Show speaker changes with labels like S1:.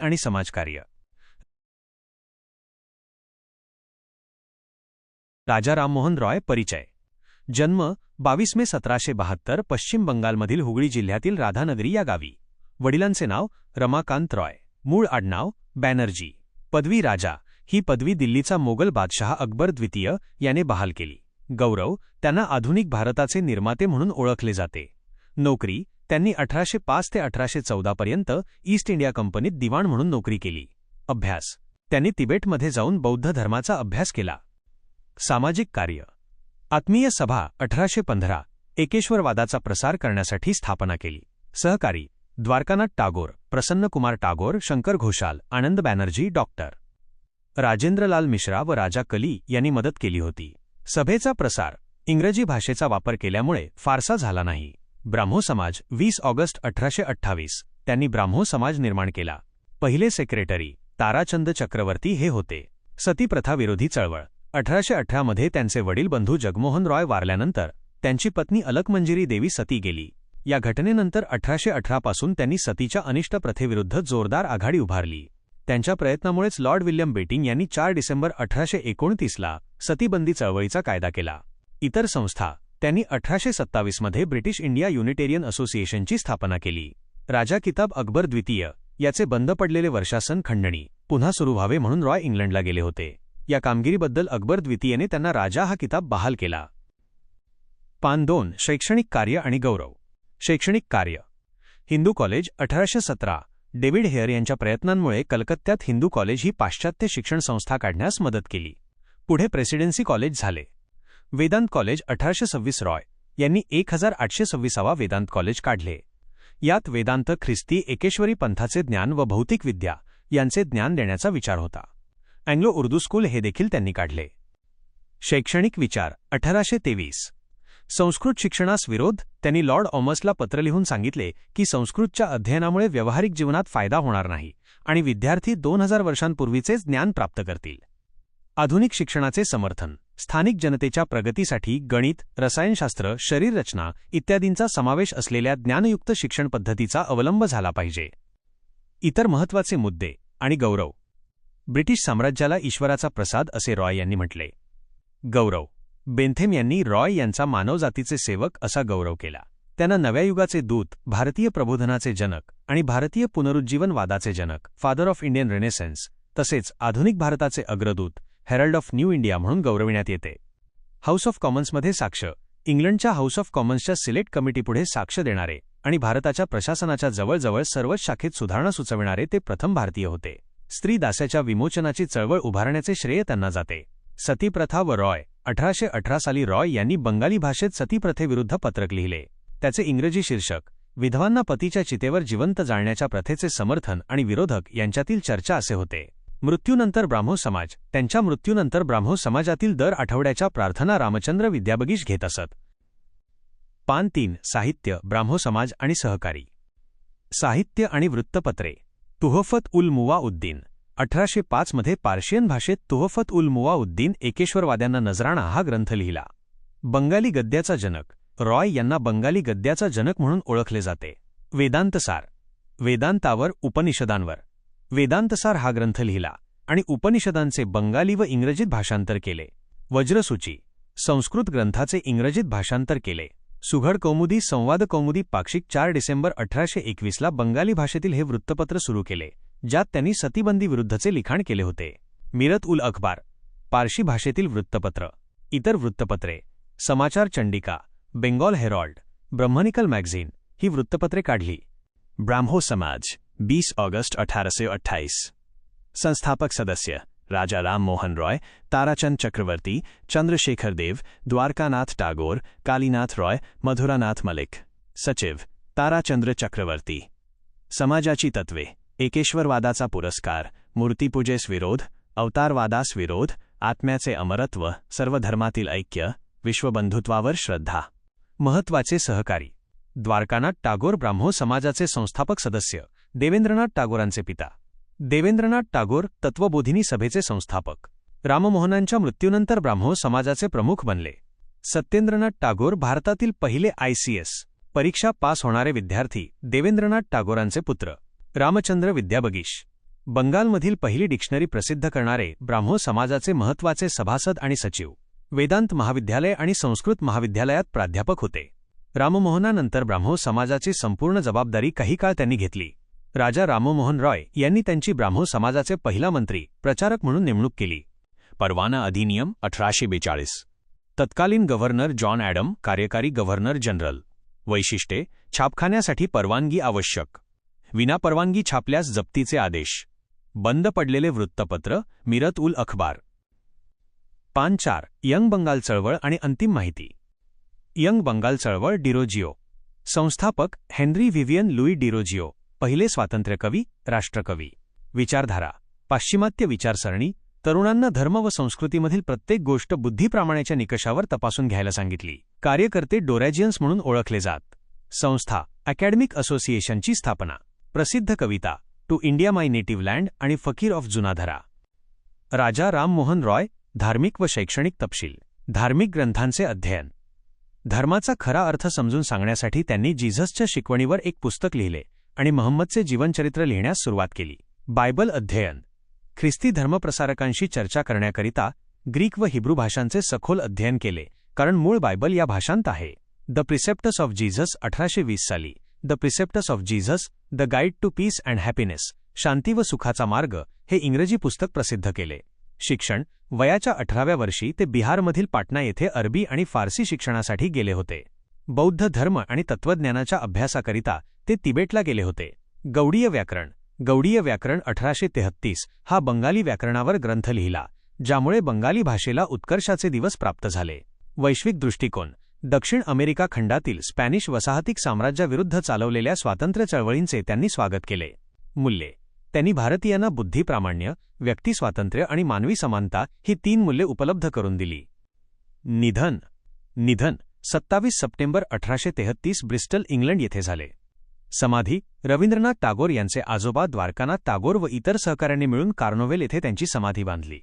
S1: आणि समाजकार्य. राजा राममोहन रॉय परिचय. जन्म बावीस मे सतराशे बहात्तर पश्चिम बंगालमधील हुगळी जिल्ह्यातील राधानगरी या गावी. वडिलांचे नाव रमाकांत रॉय. मूळ आडनाव बॅनर्जी. पदवी राजा. ही पदवी दिल्लीचा मोगल बादशहा अकबर द्वितीय याने बहाल केली. गौरव त्यांना आधुनिक भारताचे निर्माते म्हणून ओळखले जाते. नोकरी त्यांनी अठराशे पाच ते अठराशे चौदापर्यंत ईस्ट इंडिया कंपनीत दिवाण म्हणून नोकरी केली. अभ्यास. त्यांनी तिबेटमध्ये जाऊन बौद्ध धर्माचा अभ्यास केला. सामाजिक कार्य. आत्मीय सभा अठराशे पंधरा एकेश्वरवादाचा प्रसार करण्यासाठी स्थापना केली. सहकारी. द्वारकानाथ टागोर प्रसन्नकुमार टागोर शंकर घोषाल आनंद बॅनर्जी डॉक्टर राजेंद्रलाल मिश्रा व राजा कली यांनी मदत केली होती. सभेचा प्रसार. इंग्रजी भाषेचा वापर केल्यामुळे फारसा झाला नाही. ब्राह्मो समाज वीस ऑगस्ट अठराशे अठ्ठावीस. त्यांनी ब्राह्मो समाज निर्माण केला. पहिले सेक्रेटरी ताराचंद चक्रवर्ती हे होते. सतीप्रथाविरोधी चळवळ. अठराशे अठरामध्ये त्यांचे वडील बंधू जगमोहन रॉय वारल्यानंतर त्यांची पत्नी अलकमंजिरी देवी सती गेली. या घटनेनंतर अठराशे अठरापासून त्यांनी सतीच्या अनिष्ट प्रथेविरुद्ध जोरदार आघाडी उभारली. त्यांच्या प्रयत्नामुळेच लॉर्ड विल्यम बेटिंग यांनी चार डिसेंबर अठराशे एकोणतीसला सतीबंदी चळवळीचा कायदा केला. इतर संस्था त्यांनी अठराशे सत्तावीसमध्ये ब्रिटिश इंडिया युनिटेरियन असोसिएशनची स्थापना केली. राजा किताब अकबर द्वितीय याचे बंद पडलेले वर्षासन खंडणी पुन्हा सुरू व्हावे म्हणून रॉय इंग्लंडला गेले होते. या कामगिरीबद्दल अकबर द्वितीयने त्यांना राजा हा किताब बहाल केला. पान दोन शैक्षणिक कार्य आणि गौरव. शैक्षणिक कार्य. हिंदू कॉलेज अठराशे सतरा. डेव्हिड हेअर यांच्या प्रयत्नांमुळे कलकत्त्यात हिंदू कॉलेज ही पाश्चात्य शिक्षण संस्था काढण्यास मदत केली. पुढे प्रेसिडेन्सी कॉलेज झाले. वेदांत कॉलेज अठराशे सव्वीस रॉय यांनी एक हजार आठशे सव्वीसावा वेदांत कॉलेज काढले. यात वेदांत ख्रिस्ती एकेश्वरी पंथाचे ज्ञान व भौतिक विद्या यांचे ज्ञान देण्याचा विचार होता. अँग्लो उर्दू स्कूल हे देखील त्यांनी काढले. शैक्षणिक विचार अठराशे तेवीस. संस्कृत शिक्षणास विरोध त्यांनी लॉर्ड ऑमसला पत्र लिहून सांगितले की संस्कृतच्या अध्ययनामुळे व्यावहारिक जीवनात फायदा होणार नाही आणि विद्यार्थी दोन हजार वर्षांपूर्वीचेच ज्ञान प्राप्त करतील. आधुनिक शिक्षणाचे समर्थन. स्थानिक जनतेच्या प्रगतीसाठी गणित रसायनशास्त्र शरीररचना इत्यादींचा समावेश असलेल्या ज्ञानयुक्त शिक्षण पद्धतीचा अवलंब झाला पाहिजे. इतर महत्त्वाचे मुद्दे आणि गौरव. ब्रिटिश साम्राज्याला ईश्वराचा प्रसाद असे रॉय यांनी म्हटले. गौरव. बेंथेम यांनी रॉय यांचा मानवजातीचे सेवक असा गौरव केला. त्यांना नव्या युगाचे दूत भारतीय प्रबोधनाचे जनक आणि भारतीय पुनरुज्जीवनवादाचे जनक फादर ऑफ इंडियन रेनेसेन्स तसेच आधुनिक भारताचे अग्रदूत हेरल्ड ऑफ न्यू इंडिया म्हणून गौरविण्यात येते. हाऊस ऑफ कॉमन्समध्ये साक्ष इंग्लंडच्या हाऊस ऑफ कॉमन्सच्या सिलेक्ट कमिटीपुढे साक्ष देणारे आणि भारताच्या प्रशासनाच्या जवळजवळ सर्वच शाखेत सुधारणा सुचविणारे ते प्रथम भारतीय होते. स्त्री दास्याच्या विमोचनाची चळवळ उभारण्याचे श्रेय त्यांना जाते. सतीप्रथा व रॉय अठराशे अठरा साली रॉय यांनी बंगाली भाषेत सतीप्रथेविरुद्ध पत्रक लिहिले. त्याचे इंग्रजी शीर्षक विधवांना पतीच्या चितेवर जिवंत जाळण्याच्या प्रथेचे समर्थन आणि विरोधक यांच्यातील चर्चा असे होते. मृत्यूनंतर ब्राह्मो समाज. त्यांच्या मृत्यूनंतर ब्राह्मो समाजातील दर आठवड्याच्या प्रार्थना रामचंद्र विद्याबगीश घेत असत. पान तीन साहित्य ब्राह्मो समाज आणि सहकारी. साहित्य आणि वृत्तपत्रे. तुहफत उल मुवा उद्दीन अठराशे पाचमध्ये पार्शियन भाषेत तुहफत उल मुवा उद्दीन एकेश्वरवाद्यांना नजराणा हा ग्रंथ लिहिला. बंगाली गद्याचा जनक. रॉय यांना बंगाली गद्याचा जनक म्हणून ओळखले जाते. वेदांतसार. वेदांतावर उपनिषदांवर. वेदांतसार हा ग्रंथ लिहिला आणि उपनिषदांचे बंगाली व इंग्रजीत भाषांतर केले. वज्रसूची संस्कृत ग्रंथाचे इंग्रजीत भाषांतर केले. सुघड कौमुदी संवाद कौमुदी पाक्षिक चार डिसेंबर अठराशे एकवीसला बंगाली भाषेतील हे वृत्तपत्र सुरू केले ज्यात त्यांनी सतीबंदी विरुद्धचे लिखाण केले होते. मिरत उल अखबार पारशी भाषेतील वृत्तपत्र. इतर वृत्तपत्रे. Samachar Chandrika Bengal Herald Brahmanical magazine ही वृत्तपत्रे काढली. ब्राह्मो समाज. बीस ऑगस्ट अठारह संस्थापक सदस्य, राजा राम मोहन रॉय, ताराचंद चक्रवर्ती, चंद्रशेखर देव, द्वारकानाथ टागोर, कालीनाथ रॉय, मधुरानाथ मलिक। सचिव, ताराचंद्र चक्रवर्ती। समाजाची तत्वे, एकेश्वरवादाचा पुरस्कार मूर्तीपूजेस विरोध अवतारवादास विरोध आत्म्याचे अमरत्व सर्व धर्मातील ऐक्य, विश्वबंधुत्वावर श्रद्धा। महत्वाचे सहकारी, द्वारकानाथ टागोर ब्राह्मो समाजाचे संस्थापक सदस्य। देवेंद्रनाथ टागोरांचे पिता. देवेंद्रनाथ टागोर तत्वबोधिनी सभेचे संस्थापक. राममोहनांच्या मृत्यूनंतर ब्राह्मो समाजाचे प्रमुख बनले. सत्येंद्रनाथ टागोर भारतातील पहिले आयसीएस परीक्षा पास होणारे विद्यार्थी देवेंद्रनाथ टागोरांचे पुत्र. रामचंद्र विद्याबगीश. बंगालमधील पहिली डिक्शनरी प्रसिद्ध करणारे ब्राह्मो समाजाचे महत्त्वाचे सभासद आणि सचिव. वेदांत महाविद्यालय आणि संस्कृत महाविद्यालयात प्राध्यापक होते. राममोहनानंतर ब्राह्मो समाजाची संपूर्ण जबाबदारी काही काळ त्यांनी घेतली. राजा राममोहन रॉय यांनी त्यांची ब्राह्मो समाजाचे पहिला मंत्री प्रचारक म्हणून नेमणूक केली. परवाना अधिनियम अठराशे बेचाळीस. तत्कालीन गव्हर्नर जॉन ॲडम कार्यकारी गव्हर्नर जनरल. वैशिष्ट्ये छापखान्यासाठी परवानगी आवश्यक. विनापरवानगी छापल्यास जप्तीचे आदेश. बंद पडलेले वृत्तपत्र मिरत उल अखबार. पान चार यंग बंगाल चळवळ आणि अंतिम माहिती. यंग बंगाल चळवळ डिरोजिओ. संस्थापक हेनरी व्हिव्हियन लुई डिरोजिओ. पहिले स्वातंत्र्यकवी राष्ट्रकवी. विचारधारा पाश्चिमात्य विचारसरणी तरुणांना धर्म व संस्कृतीमधील प्रत्येक गोष्ट बुद्धिप्रामाण्याच्या निकषावर तपासून घ्यायला सांगितली. कार्यकर्ते डोरॅजियन्स म्हणून ओळखले जात. संस्था अकॅडमिक असोसिएशनची स्थापना. प्रसिद्ध कविता to India my native land आणि फकीर ऑफ जुनाधरा. राजा राममोहन रॉय धार्मिक व शैक्षणिक तपशील. धार्मिक ग्रंथांचे अध्ययन. धर्माचा खरा अर्थ समजून सांगण्यासाठी त्यांनी जिझसच्या शिकवणीवर एक पुस्तक लिहिले. आणि महम्मदचे जीवनचरित्र लिहिण्यास सुरुवात केली. बायबल अध्ययन. ख्रिस्ती धर्मप्रसारकांशी चर्चा करण्याकरिता ग्रीक व हिब्रू भाषांचे सखोल अध्ययन केले कारण मूळ बायबल या भाषांत आहे. द प्रिसेप्टस ऑफ जीझस अठराशे वीस साली. The precepts of Jesus the guide to peace and happiness शांती व सुखाचा मार्ग हे इंग्रजी पुस्तक प्रसिद्ध केले. शिक्षण. वयाच्या अठराव्या वर्षी ते बिहारमधील पाटणा येथे अरबी आणि फारसी शिक्षणासाठी गेले होते. बौद्ध धर्म आणि तत्त्वज्ञानाच्या अभ्यासाकरिता ते तिबेटला गेले होते. गौडीय व्याकरण गौडीय व्याकरण अठराशे तेहत्तीस हा बंगाली व्याकरणावर ग्रंथ लिहिला ज्यामुळे बंगाली भाषेला उत्कर्षाचे दिवस प्राप्त झाले. वैश्विक दृष्टिकोन दक्षिण अमेरिका खंडातील स्पॅनिश वसाहतिक साम्राज्याविरुद्ध चालवलेल्या स्वातंत्र्य चळवळींचे त्यांनी स्वागत केले. मूल्ये त्यांनी भारतीयांना बुद्धिप्रामाण्य व्यक्तिस्वातंत्र्य आणि मानवी समानता ही तीन मूल्ये उपलब्ध करून दिली. निधन निधन सत्तावीस सप्टेंबर अठराशे तेहत्तीस ब्रिस्टल इंग्लंड येथे झाले. समाधी रवींद्रनाथ टागोर यांचे आजोबा द्वारकानाथ टागोर व इतर सहकाऱ्यांनी मिळून कार्नोवेल येथे त्यांची समाधी बांधली.